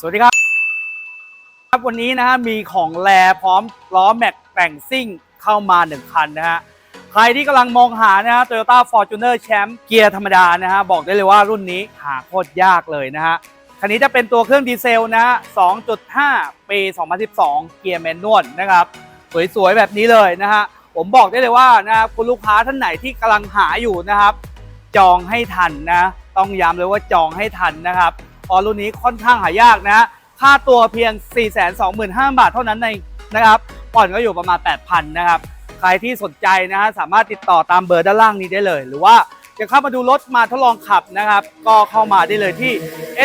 สวัสดีครับ ครับวันนี้นะฮะมีของแลพร้อมล้อแม็กแต่งซิ่งเข้ามาหนึ่งคันนะฮะใครที่กำลังมองหานะฮะ Toyota Fortuner Champ เกียร์ธรรมดานะฮะ บอกได้เลยว่ารุ่นนี้หาโคตรยากเลยนะฮะคันนี้จะเป็นตัวเครื่องดีเซลนะฮะ 2.5 ปี 2012 เกียร์แมนนวลนะครับ สวยๆ แบบนี้เลยนะฮะ ผมบอกได้เลยว่านะครับคุณลูกค้าท่านไหนที่กำลังหาอยู่นะครับ จองให้ทันนะ ต้องย้ำเลยว่าจองให้ทันนะครับ เพอรุ่นนี้ค่อนข้างหายากนะฮะค่าตัวเพียง 425,000 บาทเท่านั้นเองนะครับผ่อนก็อยู่ประมาณ 8,000 นะครับ ใครที่สนใจนะฮะสามารถติดต่อตามเบอร์ด้านล่างนี้ได้เลย หรือว่าจะเข้ามาดูรถมาทดลองขับนะครับ ก็เข้ามาได้เลยที่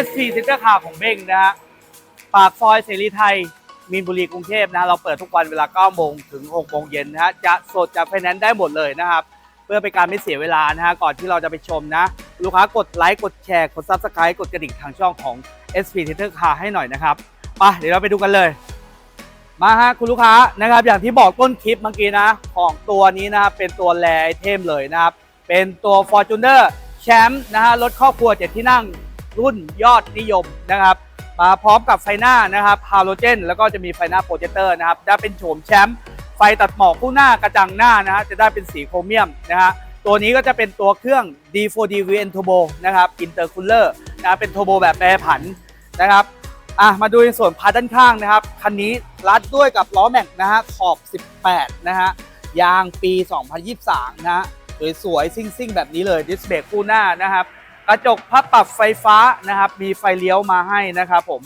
SP Center Car ของเบ้งนะฮะปากซอยเสรีไทยมีนบุรีกรุงเทพนะเราเปิดทุกวันเวลา9โมงถึง6โมงเย็นนะฮะจะสดจะไฟแนนซ์ได้หมดเลยนะครับ เพื่อเป็นการไม่เสียเวลานะฮะก่อนที่เราจะไปชมนะ ลูกค้ากดไลค์กดแชร์กด Subscribe กดกระดิ่งทางช่องของ SP t e t e r Car ให้หน่อยนะครับไปเดี๋ยวเราไปดูกันเลย มาฮะคุณลูกค้านะครับ อย่างที่บอกต้นคลิปเมื่อกี้นะ ของตัวนี้นะครับเป็นตัวแรไอเทมเลยนะครับ เป็นตัว Fortuner แชมป์นะฮะรถครอบครัวเจ็ดที่นั่งรุ่นยอดนิยมนะครับมาพร้อมกับไฟหน้านะครับฮาโลเจนแล้วก็จะมีไฟหน้าโปรเจคเตอร์นะครับจะเป็นโฉมแชมป์ไฟตัดหมอกคู่หน้ากระจังหน้านะฮะจะได้เป็นสีโครเมียมนะฮะ ตัวนี้ก็จะเป็นตัวเครื่อง D4D VN Turbo นะครับ Intercooler นะเป็น Turbo แบบแปรผันนะครับอะมาดูในส่วนพาด้านข้างนะครับ คันนี้รัดด้วยกับล้อแม็กนะฮะขอบ 18 นะฮะ ยางปี 2023 นะฮะสวยๆซิ่งๆ แบบนี้เลยดิสเบรกคู่หน้านะครับ กระจกพับปรับไฟฟ้านะครับ มีไฟเลี้ยวมาให้นะครับผม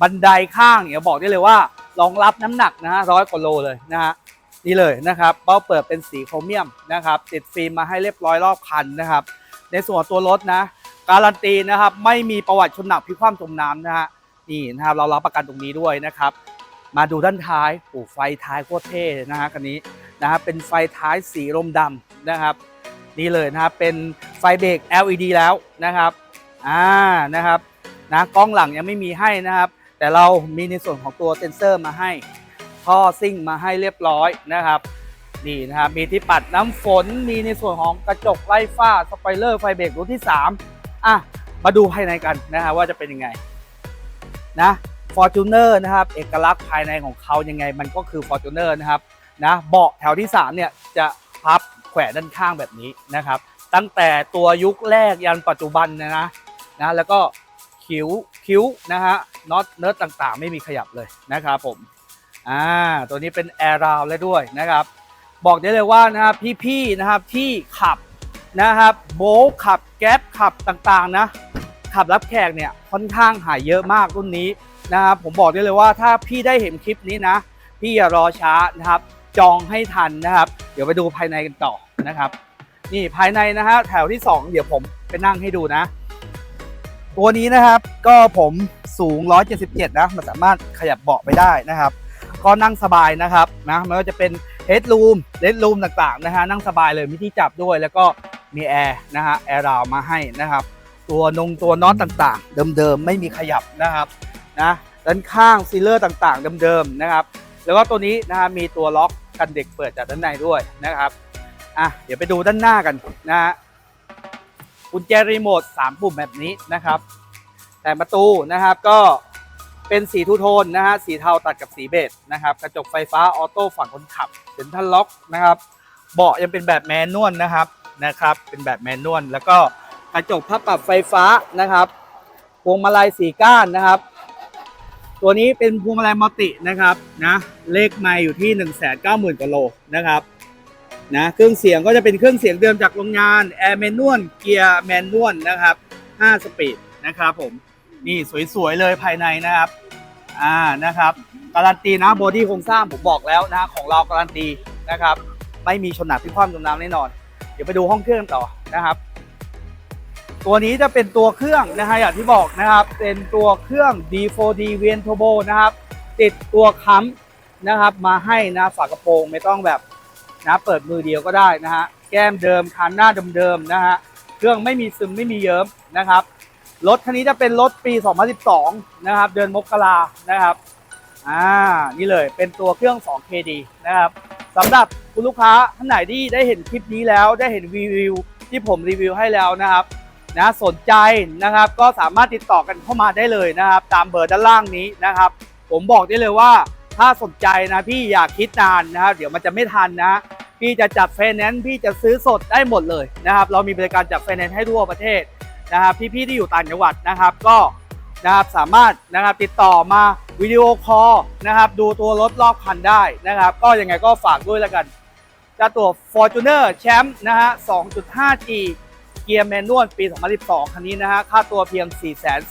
บันไดข้างเนี่ยบอกได้เลยว่ารองรับน้ำหนักนะฮะร้อยกว่าโลเลยนะฮะ นี่เลยนะครับเบ้าเปิดเป็นสีโครเมียมนะครับติดฟิล์มมาให้เรียบร้อยรอบคันนะครับ ในส่วนตัวรถนะการันตีนะครับไม่มีประวัติชนหนักพิกคว่ำจมน้ำนะฮะนี่นะครับเรารับประกันตรงนี้ด้วยนะครับ มาดูด้านท้ายโอ้ไฟท้ายโคตรเท่นะฮะคันนี้นะครับเป็นไฟท้ายสีลมดำนะครับ นี่เลยนะครับเป็นไฟเบรก LED แล้วนะครับอ่านะครับนะกล้องหลังยังไม่มีให้นะครับ แต่เรามีในส่วนของตัวเซ็นเซอร์มาให้ ท่อซิ่งมาให้เรียบร้อยนะครับนี่นะครับมีที่ปัดน้ำฝนมีในส่วนของกระจกไล่ฝ้าสไปเลอร์ไฟเบรกรุ่นที่ 3 อะ มาดูภายในกันนะฮะว่าจะเป็นยังไงนะ Fortuner นะครับ เอกลักษณ์ภายในของเขายังไง มันก็คือ Fortuner นะครับนะเบาะแถวที่ 3 เนี่ย จะพับแขวนด้านข้างแบบนี้นะครับ ตั้งแต่ตัวยุคแรกยันปัจจุบันนะนะนะแล้วก็คิ้วคิ้วนะฮะน็อตเนิร์ดต่างๆ ไม่มีขยับเลยนะครับผม อ่าตัวนี้เป็นแอร์ราวและด้วยนะครับ บอกได้เลยว่านะครับพี่ๆนะครับที่ขับนะครับโบขับแก๊ปขับต่างๆนะ ขับรับแขกเนี่ยค่อนข้างหายเยอะมากรุ่นนี้นะครับผมบอกได้เลยว่าถ้าพี่ได้เห็นคลิปนี้นะ พี่อย่ารอช้านะครับ จองให้ทันนะครับ เดี๋ยวไปดูภายในกันต่อนะครับ นี่ภายในนะฮะแถวที่ 2 เดี๋ยวผมไปนั่งให้ดูนะ ตัวนี้นะครับก็ผมสูง 177 นะ มันสามารถขยับเบาะไปได้นะครับ ก็นั่งสบายนะครับนะไม่ว่าจะเป็นเฮดรูมเลดรูมต่างๆนะฮะนั่งสบายเลยมีที่จับด้วย แล้วก็มีแอร์นะฮะแอร์ราวมาให้นะครับ ตัวนงตัวน็อตต่างๆ เดิมๆไม่มีขยับนะครับนะด้านข้างซีเลอร์ต่างๆเดิมๆนะครับ แล้วก็ตัวนี้นะฮะมีตัวล็อกกันเด็กเปิดจากด้านในด้วยนะครับอะเดี๋ยวไปดูด้านหน้ากันนะฮะกุญแจรีโมท3ปุ่มแบบนี้นะครับ แต่ประตูนะครับก็ เป็นสีทูโทนนะฮะสีเทาตัดกับสีเบจนะครับ กระจกไฟฟ้าออโต้ฝั่งคนขับเซ็นทรัลล็อกนะครับ เบาะยังเป็นแบบแมนนวลนะครับนะครับ เป็นแบบแมนนวลแล้วก็กระจกพับปรับไฟฟ้านะครับพวงมาลัยสีก้านนะครับ ตัวนี้เป็นพวงมาลัยมัลตินะครับนะเลขไมล์อยู่ที่ 1 9 0 0 0 0กว่าโลนะครับนะเครื่องเสียงก็จะเป็นเครื่องเสียงเดิมจากโรงงานแอร์แมนนวลเกียร์แมนนวลนะครับ 5 สปีดนะครับผม นี่สวยๆเลยภายในนะครับ อ่านะครับการันตีนะบอดี้โครงสร้างผมบอกแล้วนะของเราการันตีนะครับ ไม่มีชนหนักพิความจมน้ำแน่นอน เดี๋ยวไปดูห้องเครื่องต่อนะครับ ตัวนี้จะเป็นตัวเครื่องนะฮะอย่างที่บอกนะครับ เป็นตัวเครื่อง D4D v n Turbo นะครับ ติดตัวค้ำนะครับ มาให้นะฝากระโปรงไม่ต้องแบบนะเปิดมือเดียวก็ได้นะฮะแก้มเดิมคันหน้าเดิมๆนะฮะเครื่องไม่มีซึมไม่มีเยิ้มนะครับ รถคันนี้จะเป็นรถปี 2012 นะครับ เดือนมกรานะครับ อ่า นี่เลย เป็นตัวเครื่อง 2KD นะครับสำหรับคุณลูกค้าท่านไหนที่ได้เห็นคลิปนี้แล้ว ได้เห็นรีวิวที่ผมรีวิวให้แล้วนะครับ นะ สนใจนะครับ ก็สามารถติดต่อกันเข้ามาได้เลยนะครับ ตามเบอร์ด้านล่างนี้นะครับ ผมบอกได้เลยว่า ถ้าสนใจนะพี่อย่าคิดนานนะครับ เดี๋ยวมันจะไม่ทันนะพี่จะจัดไฟแนนซ์พี่จะซื้อสดได้หมดเลยนะครับ เรามีบริการจัดไฟแนนซ์ให้ทั่วประเทศ นะครับพี่ๆที่อยู่ต่างจังหวัดนะครับก็นะครับสามารถนะครับติดต่อมาวิดีโอคอลนะครับดูตัวรถรอบคันได้นะครับ ก็ยังไงก็ฝากด้วยแล้วกันจ้าตัว Fortuner แชมป์นะฮะ 2.5G เกียร์แมนนวลปี 2012 คันนี้นะฮะ ค่าตัวเพียง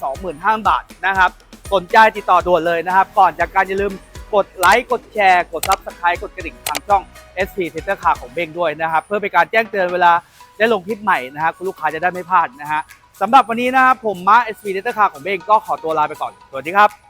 425,000 บาทนะครับ สนใจติดต่อด่วนเลยนะครับ ก่อนจากการอย่าลืมกดไลค์ กดแชร์ กด Subscribe กดกระดิ่งทางช่อง SP c e t e r Car ของเบงด้วยนะครับ เพื่อเป็นการแจ้งเตือนเวลาได้ลงคลิปใหม่นะฮะคุณลูกค้าจะได้ไม่พลาดนะฮะ สำหรับวันนี้นะครับผมมา SP c e n t e r Car ของเบงก็ขอตัวลาไปก่อน สวัสดีครับ